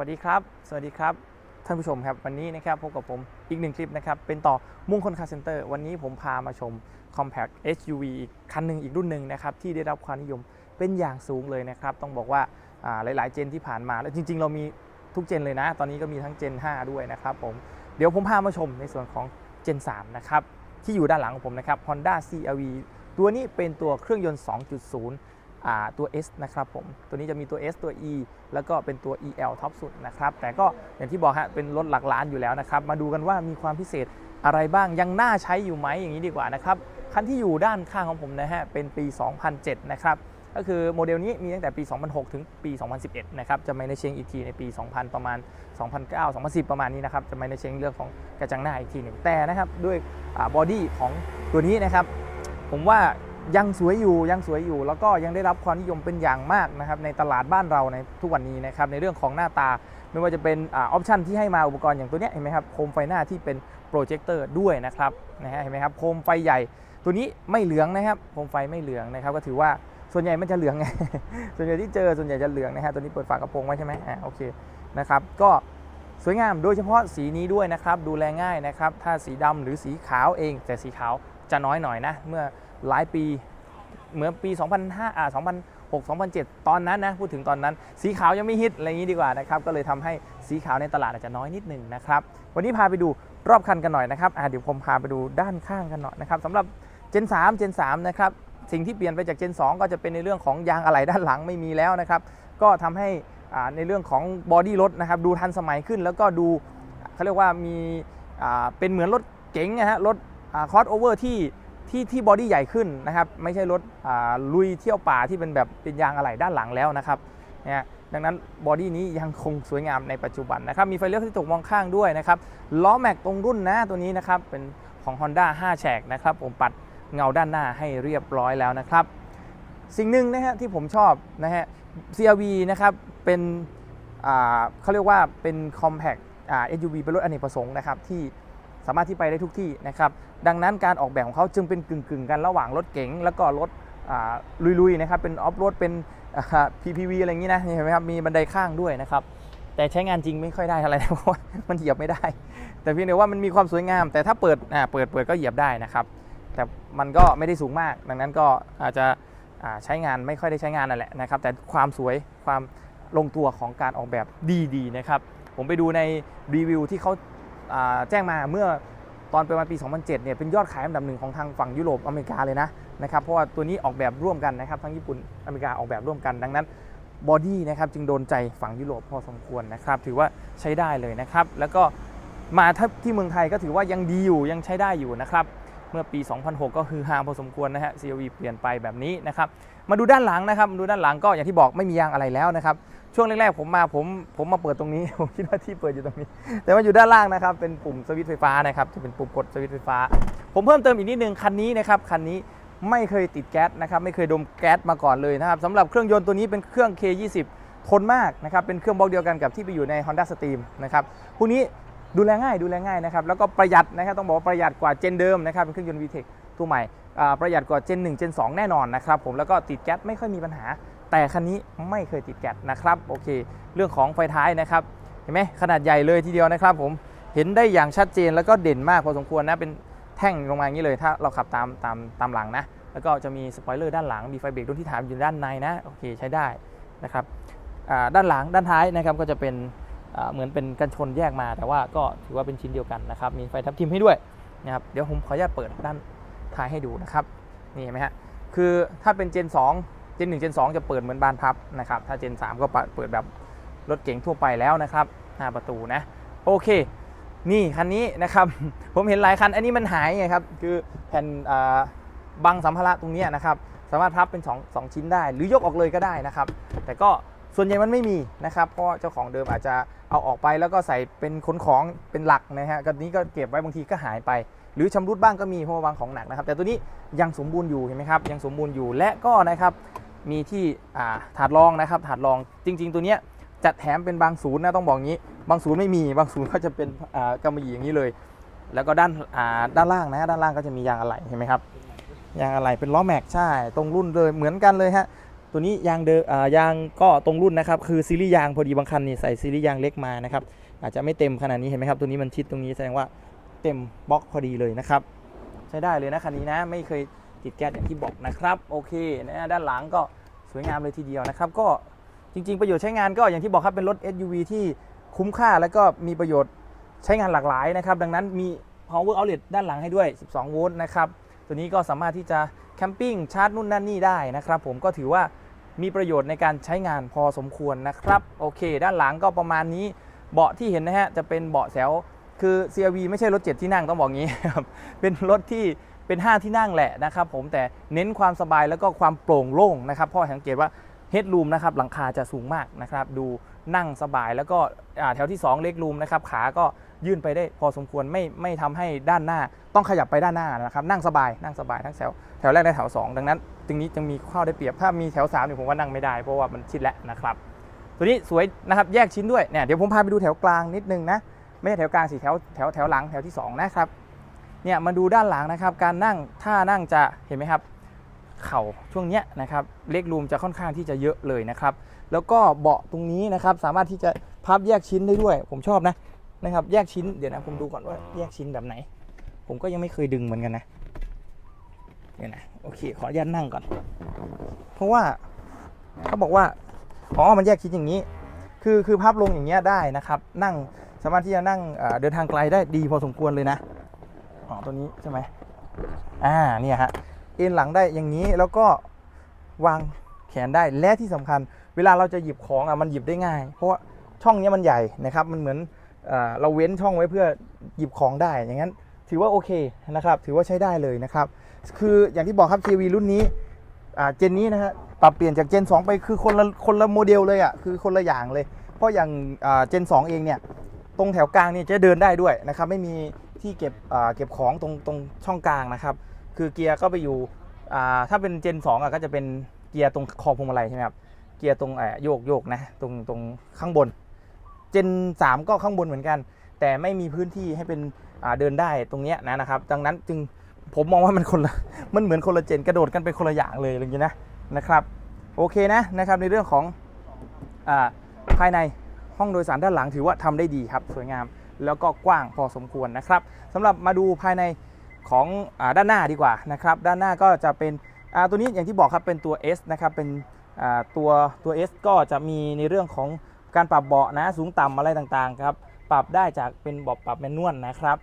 วัสดีครับ สวัสดีครับ ท่านผู้ชมครับ วันนี้นะครับพบกับผมอีกหนึ่งคลิปนะครับ เป็นต่อมุ่งคนคาร์เซนเตอร์วันนี้ผมพามาชม Compact SUV อีกคันหนึ่งอีกรุ่นหนึ่งนะครับ ที่ได้รับความนิยมเป็นอย่างสูงเลยนะครับ ต้องบอกว่าหลาย ๆ เจนที่ผ่านมาแล้วจริง ๆ เรามีทุกเจนเลยนะ ตอนนี้ก็มีทั้งเจน 5 ด้วยนะครับผมเดี๋ยวผมพามาชมในส่วนของเจน 3 นะครับที่อยู่ด้านหลังของผมนะครับ Honda CRV ตัวนี้เป็นตัวเครื่องยนต์ 2.0 ตัว S นะครับผม ตัวนี้จะมีตัว S ตัว E แล้วก็เป็นตัว EL ท็อปสุดนะครับ แต่ก็อย่างที่บอกฮะ เป็นรถหลักล้านอยู่แล้วนะครับ มาดูกันว่ามีความพิเศษอะไรบ้าง ยังน่าใช้อยู่ไหมอย่างนี้ดีกว่านะครับ คันที่อยู่ด้านข้างของผมนะฮะ เป็นปี 2007 นะครับ ก็คือโมเดลนี้มีตั้งแต่ปี 2006 ถึงปี 2011 นะครับ จะไม่ในเชงอีกทีในปี 2000 ประมาณ 2009 2010 ประมาณนี้นะครับ จะไม่ในเชงเรื่องของกระจังหน้าอีกทีหนึ่งแต่นะครับ ด้วยบอดี้ของตัวนี้นะครับ ผมว่า ยังสวยอยู่ยังสวยอยู่ แล้วก็ยังได้รับความนิยมเป็นอย่างมากนะครับในตลาดบ้านเราในทุกวันนี้นะครับในเรื่องของหน้าตาไม่ว่าจะเป็นออปชันที่ให้มาอุปกรณ์อย่างตัวนี้เห็นไหมครับโคมไฟหน้าที่เป็นโปรเจคเตอร์ด้วยนะครับนะฮะเห็นไหมครับโคมไฟใหญ่ตัวนี้ไม่เหลืองนะครับโคมไฟไม่เหลืองนะครับก็ถือว่าส่วนใหญ่มันจะเหลืองไงส่วนใหญ่ที่เจอส่วนใหญ่จะเหลืองนะฮะตัวนี้เปิดฝากระโปรงไว้ใช่ไหมอ่าโอเคนะครับก็สวยงามโดยเฉพาะสีนี้ด้วยนะครับดูแลง่ายนะครับถ้าสีดำหรือสีขาวเอง แต่สีขาวจะน้อยหน่อยนะเมื่อ หลายปีเหมือนปี 2005อ่า2006 2007 ตอนนั้นนะพูดถึงตอนนั้น สีขาวยังไม่ฮิตอะไรอย่างนี้ดีกว่านะครับก็เลยทำให้สีขาวในตลาดอาจจะน้อยนิดหนึ่งนะครับวันนี้พาไปดูรอบคันกันหน่อยนะครับเดี๋ยวผมพาไปดูด้านข้างกันหน่อยนะครับสำหรับ Gen 3 Gen 3นะครับสิ่งที่เปลี่ยนไปจาก Gen 2 ก็จะเป็นในเรื่องของยางอะไหล่ด้านหลังไม่มีแล้วนะครับก็ทำให้ในเรื่องของบอดี้รถนะครับดูทันสมัยขึ้น แล้วก็ดูเขาเรียกว่ามีเป็นเหมือนรถเก๋งนะฮะรถคอสโอเวอร์ที่ ที่ที่บอดี้ใหญ่ขึ้นนะครับ ไม่ใช่รถลุยเที่ยวป่าที่เป็นแบบเป็นยางอะไหล่ด้านหลังแล้วนะครับนะดังนั้นบอดี้นี้ยังคงสวยงามในปัจจุบันนะครับ มีไฟเลี้ยวที่ตกมองข้างด้วยนะครับ ล้อแม็กตรงรุ่นนะตัวนี้นะครับ เป็นของ Honda 5 แฉกนะครับ ผมปัดเงาด้านหน้าให้เรียบร้อยแล้วนะครับ สิ่งหนึ่งนะฮะที่ผมชอบนะฮะ CRV นะครับ เป็นเขาเรียกว่าเป็น compact SUV เป็นรถอเนกประสงค์นะครับที่ สามารถที่ไปได้ทุกที่นะครับดังนั้นการออกแบบของเขาจึงเป็นกึ่งๆ กันระหว่างรถเก๋งแล้วก็รถลุยๆนะครับเป็นออฟโรดเป็น PPV อะไรอย่างนี้นะเห็นไหมครับมีบันไดข้างด้วยนะครับแต่ใช้งานจริงไม่ค่อยได้อะไรนะเพราะมันเหยียบไม่ได้ แต่เพียงแต่ว่ามันมีความสวยงาม แต่ถ้าเปิดเปิดเปิดก็เหยียบได้นะครับ แต่มันก็ไม่ได้สูงมาก ดังนั้นก็อาจจะใช้งานไม่ค่อยได้ใช้งานนั่นแหละนะครับ แต่ความสวยความลงตัวของการออกแบบดีๆนะครับ ผมไปดูในรีวิวที่เขา แจ้งมาเมื่อตอนประมาณปี 2007 เนี่ยเป็นยอดขายอันดับหนึ่งของทางฝั่งยุโรปอเมริกาเลยนะนะครับเพราะว่าตัวนี้ออกแบบร่วมกันนะครับทั้งญี่ปุ่นอเมริกาออกแบบร่วมกันดังนั้นบอดี้นะครับจึงโดนใจฝั่งยุโรปพอสมควรนะครับถือว่าใช้ได้เลยนะครับ แล้วก็มาที่เมืองไทยก็ถือว่ายังดีอยู่ยังใช้ได้อยู่นะครับเมื่อปี 2006 ก็คือฮาพอสมควรนะฮะ CRV เปลี่ยนไปแบบนี้นะครับ มาดูด้านหลังนะครับมาดูด้านหลังก็อย่างที่บอกไม่มียางอะไรแล้วนะครับ ช่วงแรกๆผมมาผมผมมาเปิดตรงนี้ ผมคิดว่าที่เปิดอยู่ตรงนี้ แต่ว่าอยู่ด้านล่างนะครับ เป็นปุ่มสวิตช์ไฟฟ้านะครับจะเป็นปุ่มกดสวิตช์ไฟฟ้า ผมเพิ่มเติมอีกนิดนึงคันนี้นะครับคันนี้ไม่เคยติดแก๊สนะครับไม่เคยดมแก๊สมาก่อนเลยนะครับสำหรับเครื่องยนต์ตัวนี้เป็นเครื่อง K20 ทนมากนะครับเป็นเครื่องบล็อกเดียวกันกับที่ไปอยู่ใน Honda Stream นะครับพวกนี้ดูแลง่ายดูแลง่ายนะครับแล้วก็ประหยัดนะครับต้องบอกว่าประหยัดกว่าเจนเดิมนะครับเป็นเครื่องยนต์ VTEC ตัวใหม่ประหยัดกว่าเจน1เจน2 แน่นอนนะครับผมแล้วก็ติดแก๊สไม่ค่อยมีปัญหา แต่คันนี้ไม่เคยติดแก๊สนะครับโอเค เรื่องของไฟท้ายนะครับเห็นไหมขนาดใหญ่เลยทีเดียวนะครับผมเห็นได้อย่างชัดเจนแล้วก็เด่นมากพอสมควรนะเป็นแท่งลงมาอย่างนี้เลยถ้าเราขับตามตามตามหลังนะ แล้วก็จะมีสปอยเลอร์ด้านหลังมีไฟเบรกรุ่นที่ถามอยู่ด้านในนะโอเคใช้ได้นะครับด้านหลังด้านท้ายนะครับก็จะเป็นเหมือนเป็นกันชนแยกมา แต่ว่าก็ถือว่าเป็นชิ้นเดียวกันนะครับมีไฟทับทิมให้ด้วยนะครับเดี๋ยวผมขออนุญาตเปิดด้านท้ายให้ดูนะครับนี่เห็นไหมฮะคือถ้าเป็นเจน 2 จน1เจน2จะเปิดเหมือนบานพับนะครับถ้าเจน3ก็เปิดแบบรถเก๋งทั่วไปแล้วนะครับหน้าประตูนะโอเค นี่คันนี้นะครับ ผมเห็นหลายคันอันนี้มันหายไงครับคือแผ่นบังสัมภาระตรงนี้นะครับสามารถพับเป็น 2 2 ชิ้นได้ หรือยกออกเลยก็ได้นะครับ แต่ก็ส่วนใหญ่มันไม่มีนะครับ เพราะเจ้าของเดิมอาจจะเอาออกไปแล้วก็ใส่เป็นขนของเป็นหลักนะฮะก็นี้ก็เก็บไว้บางทีก็หายไป หรือชำรุดบ้างก็มีเพราะว่าวางของหนักนะครับ แต่ตัวนี้ยังสมบูรณ์อยู่เห็นไหมครับยังสมบูรณ์อยู่และก็นะครับ มีที่ถาดรองนะครับถาดรองจริง ๆ ตัวเนี้ยจะแถมเป็นบางศูนย์นะต้องบอกงี้ บางศูนย์ไม่มีบางศูนย์ก็จะเป็นกำมะหยี่อย่างนี้เลย แล้วก็ด้านาด้านล่างนะด้านล่างก็จะมียางอะไหล่เห็นไหมครับยางอะไหล่เป็นล้อแม็กใช่ตรงรุ่นเลยเหมือนกันเลยฮะตัวนี้ยางเดอยางก็ตรงรุ่นนะครับคือซีรีส์ยางพอดีบางคันนี่ใส่ซีรีส์ยางเล็กมานะครับอาจจะไม่เต็มขนาดนี้เห็นไหมครับตัวนี้มันชิดตรงนี้แสดงว่าเต็มบล็อกพอดีเลยนะครับ ใช้ได้เลยนะคันนี้นะไม่เคย ติดแก๊สอย่างที่บอกนะครับโอเคนะด้านหลังก็สวยงามเลยทีเดียวนะครับ ก็จริง ๆ ประโยชน์ใช้งานก็อย่างที่บอกครับเป็นรถ SUV ที่คุ้มค่าแล้วก็มีประโยชน์ใช้งานหลากหลายนะครับ ดังนั้นมี power outlet ด้านหลังให้ด้วย 12 โวลต์นะครับ ตัวนี้ก็สามารถที่จะแคมปิ้งชาร์จนู่นนั่นนี่ได้นะครับ ผมก็ถือว่ามีประโยชน์ในการใช้งานพอสมควรนะครับ โอเค ด้านหลังก็ประมาณนี้ เบาะที่เห็นนะฮะ จะเป็นเบาะแถวคือ CRV ไม่ใช่รถ7ที่นั่งต้องบอกงี้ครับ เป็นรถที่ เป็น 5 ที่นั่งแหละนะครับผมแต่เน้นความสบายแล้วก็ความโปร่งโล่งนะครับเพราะสังเกตว่าเฮด o ูมนะครับหลังคาจะสูงมากนะครับดูนั่งสบายแล้วก็แถวที่ 2 เล็กรูมนะครับขาก็ยื่นไปได้พอสมควรไม่ไม่ทำให้ด้านหน้าต้องขยับไปด้านหน้านะครับนั่งสบายนั่งสบายทั้งแถวแถวแรกและแถว 2 ดังนั้นตรงนี้จึงมีข้อได้เปรียบถ้ามีแถว3เนี่ยผมว่านั่งไม่ได้เพราะว่ามันชิดแล้วนะครับตัวนี้สวยนะครับแยกชิ้นด้วยเนี่ยเดี๋ยวผมพาไปดูแถวกลางนิดนึงนะไม่ใช่แถวกลางสิแถวแถวแถวหลังแถวที่2นะครับ เนี่ยมาดูด้านหลังนะครับ การนั่งท่านั่งจะเห็นไหมครับ เข่าช่วงเนี้ยนะครับเล็กรูมจะค่อนข้างที่จะเยอะเลยนะครับ แล้วก็เบาะตรงนี้นะครับ สามารถที่จะพับแยกชิ้นได้ด้วย ผมชอบนะนะครับ แยกชิ้นเดี๋ยวนะผมดูก่อนว่าแยกชิ้นแบบไหน ผมก็ยังไม่เคยดึงเหมือนกันนะเดี๋ยวนะโอเคขออนุญาตนั่งก่อน เพราะว่าเขาบอกว่าอ๋อมันแยกชิ้นอย่างนี้ คือคือภาพลงอย่างเงี้ยได้นะครับ นั่งสามารถที่จะนั่งเดินทางไกลได้ดีพอสมควรเลยนะ อ๋อตัวนี้ใช่ไหมอ่าเนี่ยฮะเอ็นหลังได้อย่างนี้แล้วก็วางแขนได้และที่สำคัญ เวลาเราจะหยิบของอะมันหยิบได้ง่าย เพราะว่าช่องนี้มันใหญ่นะครับ มันเหมือนเราเว้นช่องไว้เพื่อหยิบของได้อย่างนั้นถือว่าโอเคนะครับ ถือว่าใช้ได้เลยนะครับ คืออย่างที่บอกครับ CV รุ่นนี้เจนนี้นะฮะปรับเปลี่ยนจากเจน 2 ไปคือคนละคนละโมเดลเลยอะคือคนละอย่างเลย เพราะอย่างเจน 2 เองเนี่ยตรงแถวกลางเนี่ยจะเดินได้ด้วยนะครับไม่มี ที่เก็บเก็บของตรงตรงช่องกลางนะครับ คือเกียร์ก็ไปอยู่ถ้าเป็นเจน2อะก็จะเป็นเกียร์ตรงคอพวงมาลัยใช่ไหมครับเกียร์ตรงโยกโยกนะตรงตรงข้างบน เจน 3 ก็ข้างบนเหมือนกัน แต่ไม่มีพื้นที่ให้เป็นเดินได้ตรงเนี้ยนะนะครับ ดังนั้นจึงผมมองว่ามันคนละมันเหมือนคนละเจนกระโดดกันไปคนละอย่างเลยอย่างนี้นะนะครับโอเคนะนะครับในเรื่องของอภายในห้องโดยสารด้านหลังถือว่าทำได้ดีครับสวยงาม แล้วก็กว้างพอสมควรนะครับสำหรับมาดูภายในของอด้านหน้าดีกว่านะครับด้านหน้าก็จะเป็นตัวนี้อย่างที่บอกครับเป็นตัว S นะครับเป็นตัวตัว S ก็จะมีในเรื่องของการปรับเบาะนะสูงต่ำอะไรต่างๆครับปรับได้จากเป็นเบาะปรับแมนนวลนะครับ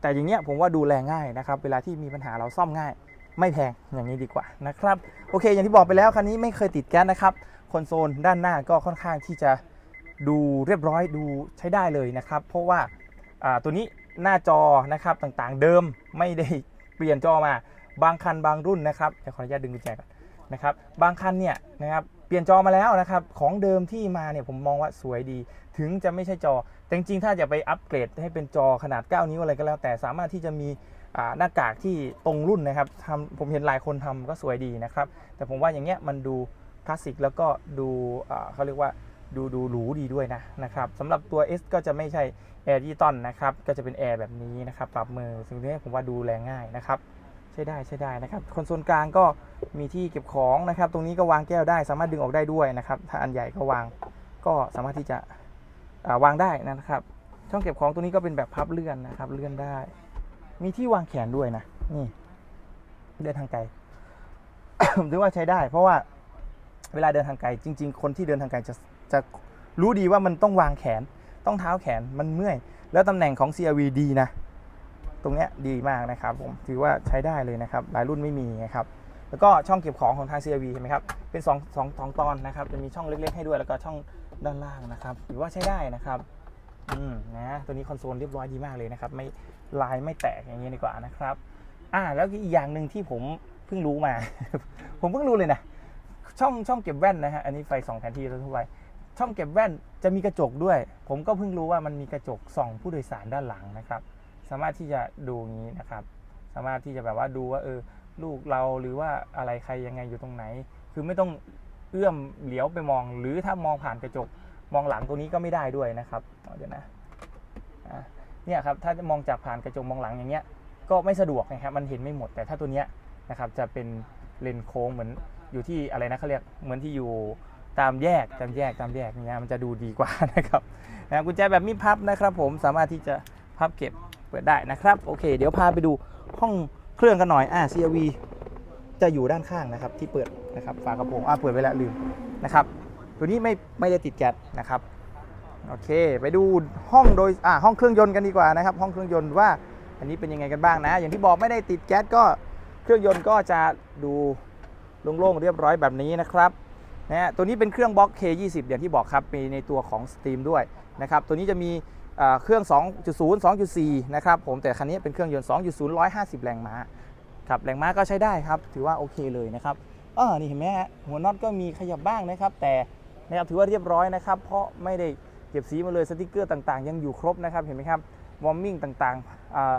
แต่อย่างเงี้ยผมว่าดูแลง่ายนะครับเวลาที่มีปัญหาเราซ่อมง่าย ไม่แพงอย่างนี้ดีกว่านะครับโอเค อย่างที่บอกไปแล้วคันนี้ไม่เคยติดแก๊สนะครับคอนโซลด้านหน้าก็ค่อนข้างที่จะดูเรียบร้อยดูใช้ได้เลยนะครับ เพราะว่า ตัวนี้หน้าจอนะครับต่างๆ เดิมไม่ได้เปลี่ยนจอมา บางคันบางรุ่นนะครับเดี๋ยวขออนุญาตดึงกุญแจก่อนนะครับบางคันเนี่ยนะครับเปลี่ยนจอมาแล้วนะครับของเดิมที่มาเนี่ยผมมองว่าสวยดี ถึงจะไม่ใช่จอ แต่จริงๆถ้าจะไปอัปเกรดให้เป็นจอขนาด 9 นิ้วอะไรก็แล้ว แต่สามารถที่จะมีอ่าหน้ากากที่ตรงรุ่นนะครับทำผมเห็นหลายคนทำก็สวยดีนะครับ แต่ผมว่าอย่างเงี้ยมันดูคลาสสิกแล้วก็ดูอ่าเขาเรียกว่า ดูดูหรูดีด้วยนะนะครับสำหรับตัว S ก็จะไม่ใช่แอร์ดิจิตอลนะครับก็จะเป็นแอร์แบบนี้นะครับปรับมือซึ่งนี้ผมว่าดูแลง่ายนะครับใช้ได้ใช้ได้นะครับคอนโซลกลางก็มีที่เก็บของนะครับ ตรงนี้ก็วางแก้วได้ สามารถดึงออกได้ด้วยนะครับ ถ้าอันใหญ่ก็วางก็สามารถที่จะาวางได้นะครับ ช่องเก็บของตัวนี้ก็เป็นแบบพับเลื่อนนะครับ เลื่อนได้ มีที่วางแขนด้วยนะนี่เดินทางไกลผมถือว่าใช้ได้ เพราะว่า เวลาเดินทางไกลจริง ๆ คนที่เดินทางไกลจะจะรู้ดีว่ามันต้องวางแขน ต้องเท้าแขนมันเมื่อย แล้วตำแหน่งของ CRV ดีนะ ตรงเนี้ยดีมากนะครับผมถือว่าใช้ได้เลยนะครับหลายรุ่นไม่มีนะครับแล้วก็ช่องเก็บของของทาง CRV เห็นไหมครับเป็น2องสองสองตอนนะครับจะมีช่องเล็กๆให้ด้วยแล้วก็ช่องด้านล่างนะครับถือว่าใช้ได้นะครับอืมนะตัวนี้คอนโซลเรียบร้อยดีมากเลยนะครับไม่ลายไม่แตกอย่างนี้ดีกว่านะครับอ่าแล้วอีกอย่างหนึ่งที่ผมเพิ่งรู้มา ผมเพิ่งรู้เลยนะ ช่องช่องเก็บแว่นนะฮะ อันนี้ไฟส่องแผนที่ทั่วไปช่องเก็บแว่นจะมีกระจกด้วย ผมก็เพิ่งรู้ว่ามันมีกระจกส่องผู้โดยสารด้านหลังนะครับ สามารถที่จะดูงี้นะครับ สามารถที่จะแบบว่าดูว่าเออลูกเราหรือว่าอะไรใครยังไงอยู่ตรงไหน คือไม่ต้องเอื้อมเหลียวไปมอง หรือถ้ามองผ่านกระจกมองหลังตัวนี้ก็ไม่ได้ด้วยนะครับเดี๋ยวนะอะเนี่ยครับถ้ามองจากผ่านกระจกมองหลังอย่างเงี้ยก็ไม่สะดวกนะครับมันเห็นไม่หมดแต่ถ้าตัวเนี้ยนะครับจะเป็นเลนโค้งเหมือน อยู่ที่อะไรนะเขาเรียกเหมือนที่อยู่ตามแยกตามแยกตามแยกเนี่ยมันจะดูดีกว่านะครับนะกุญแจแบบมีพับนะครับผมสามารถที่จะพับเก็บเปิดได้นะครับโอเค เดี๋ยวพาไปดูห้องเครื่องกันหน่อยอ่า CRV จะอยู่ด้านข้างนะครับที่เปิดนะครับฝากระโปรงอ่าเปิดไว้แล้วลืมนะครับตัวนี้ไม่ไม่ได้ติดแก๊สนะครับโอเค ไปดูห้องโดยอ่าห้องเครื่องยนต์กันดีกว่านะครับ ห้องเครื่องยนต์ว่าอันนี้เป็นยังไงกันบ้างนะ อย่างที่บอกไม่ได้ติดแก๊สก็เครื่องยนต์ก็จะดู โล่งๆเรียบร้อยแบบนี้นะครับนะฮะตัวนี้เป็นเครื่องบล็อก K20 อย่างที่บอกครับ มีในตัวของ Steam ด้วยนะครับ ตัวนี้จะมีเครื่อง 2.0 2.4 นะครับผม แต่คันนี้เป็นเครื่องยนต์ 2.0 150 แรงม้า ครับ แรงม้าก็ใช้ได้ครับ ถือว่าโอเคเลยนะครับเออนี่เห็นไหมฮะ หัวน็อตก็มีขยับบ้างนะครับ แต่นะครับถือว่าเรียบร้อยนะครับ เพราะไม่ได้เก็บสีมาเลย สติกเกอร์ต่างๆ ยังอยู่ครบนะครับ เห็นไหมครับ วอร์มมิ่งต่างๆอ่า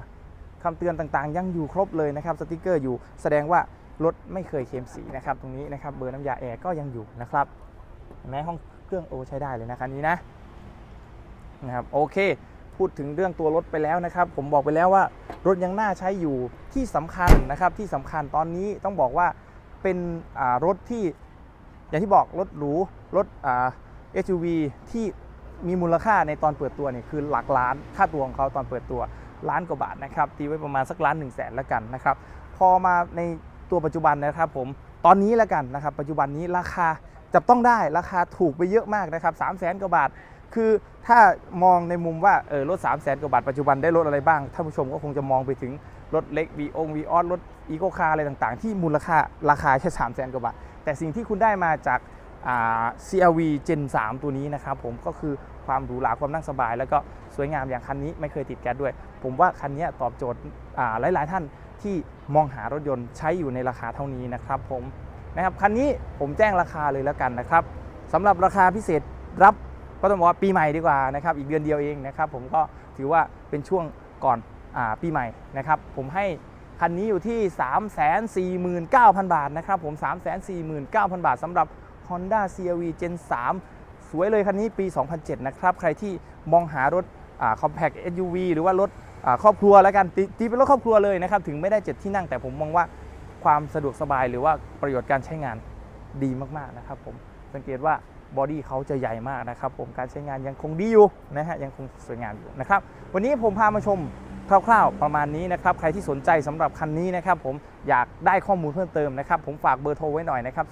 คำเตือนต่างๆ ยังอยู่ครบเลยนะครับ สติกเกอร์อยู่ แสดงว่า รถไม่เคยเค็มสีนะครับตรงนี้นะครับเบอร์น้ำยาแอร์ก็ยังอยู่นะครับเห็นห้องเครื่องโอใช้ได้เลยนะคันนี้นะนะครับโอเค พูดถึงเรื่องตัวรถไปแล้วนะครับ ผมบอกไปแล้วว่ารถยังน่าใช้อยู่ที่สำคัญนะครับที่สำคัญตอนนี้ต้องบอกว่าเป็นรถที่อย่างที่บอกรถหรูรถอ่า SUV ที่มีมูลค่าในตอนเปิดตัวเนี่ยคือหลักล้านค่าตัวของเขาตอนเปิดตัวล้านกว่าบาทนะครับตีไว้ประมาณสักล้านหนึ่งแสนแล้วกันนะครับพอมาใน ตัวปัจจุบันนะครับผมตอนนี้แล้วกันนะครับปัจจุบันนี้ราคาจับต้องได้ราคาถูกไปเยอะมากนะครับ3 0 0แสนกว่าบาท คือถ้ามองในมุมว่าเออรถ3 0 0แสนกว่าบาทปัจจุบันได้รถอะไรบ้างท่านผู้ชมก็คงจะมองไปถึงรถเล็ก v ีองวีออสรถอีโคคาร์อะไรต่างๆ ที่มูลค่าราคาแค่3 0 0แสนกว่าบาท แต่สิ่งที่คุณได้มาจากา CRV Gen 3 ตัวนี้นะครับผมก็คือความหรูหราความนั่งสบาย แล้วก็สวยงามอย่างคันนี้ไม่เคยติดแก๊สด้วย ผมว่าคันนี้ตอบโจทย์หลาย ๆ ท่าน ที่มองหารถยนต์ใช้อยู่ในราคาเท่านี้นะครับผมนะครับคันนี้ผมแจ้งราคาเลยแล้วกันนะครับสำหรับราคาพิเศษรับก็ต้องบอกว่าปีใหม่ดีกว่านะครับอีกเดือนเดียวเองนะครับผมก็ถือว่าเป็นช่วงก่อนอปีใหม่นะครับผมให้คันนี้อยู่ที่ 349,000 บาทนะครับผม 349,000 บาทสำหรับ Honda CRV Gen 3 สวยเลยคันนี้ปี 2007 นะครับ ใครที่มองหารถอ่า compact SUV หรือว่ารถ ครอบครัวแล้วกันตีตีเป็นรถครอบครัวเลยนะครับ ถึงไม่ได้ 7 ที่นั่งแต่ผมมองว่าความสะดวกสบายหรือว่าประโยชน์การใช้งานดีมากๆนะครับผมสังเกตว่าบอดี้เขาจะใหญ่มากนะครับผมการใช้งานยังคงดีอยู่นะฮะยังคงสวยงามอยู่นะครับวันนี้ผมพามาชมคร่าวๆประมาณนี้นะครับใครที่สนใจสำหรับคันนี้นะครับผมอยากได้ข้อมูลเพิ่มเติมนะครับผมฝากเบอร์โทรไว้หน่อยนะครับ 090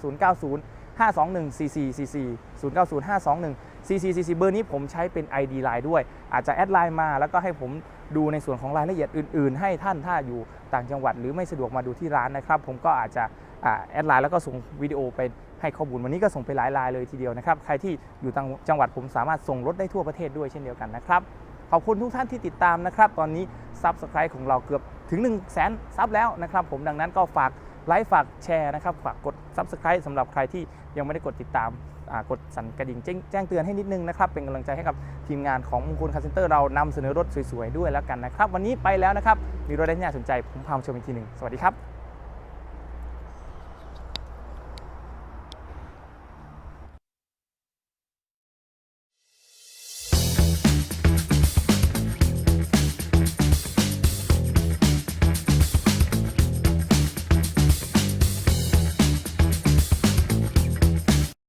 521 4444 090 521 4444 เบอร์นี้ผมใช้เป็น ID Line ด้วย อาจจะแอดไลน์มาแล้วก็ให้ผม ดูในส่วนของรายละเอียดอื่น ๆ ให้ท่านถ้าอยู่ต่างจังหวัด หรือไม่สะดวกมาดูที่ร้านนะครับ ผมก็อาจจะอ่าแอดไลน์แล้วก็ส่งวิดีโอไปให้ข้อมูลวันนี้ก็ส่งไปหลายรายเลยทีเดียวนะครับ ใครที่อยู่ต่างจังหวัดผมสามารถส่งรถได้ทั่วประเทศด้วยเช่นเดียวกันนะครับ ขอบคุณทุกท่านที่ติดตามนะครับ ตอนนี้ซับสไคร b ์ของเราเกือบถึง 1 0 0 0 0แสนซับแล้วนะครับ ผมดังนั้นก็ฝากไลค์ฝากแชร์นะครับ ฝากกด Subscribe สำหรับใครที่ยังไม่ได้กดติดตาม กดสั่นกระดิ่งแจ้งเตือนให้นิดนึงนะครับ เป็นกำลังใจให้กับทีมงานของมงคลคาร์เซ็นเตอร์เรานำเสนอรถสวยๆด้วยแล้วกันนะครับ วันนี้ไปแล้วนะครับ มีรถอะไรที่น่าสนใจผมพามาชมอีกทีหนึ่งสวัสดีครับ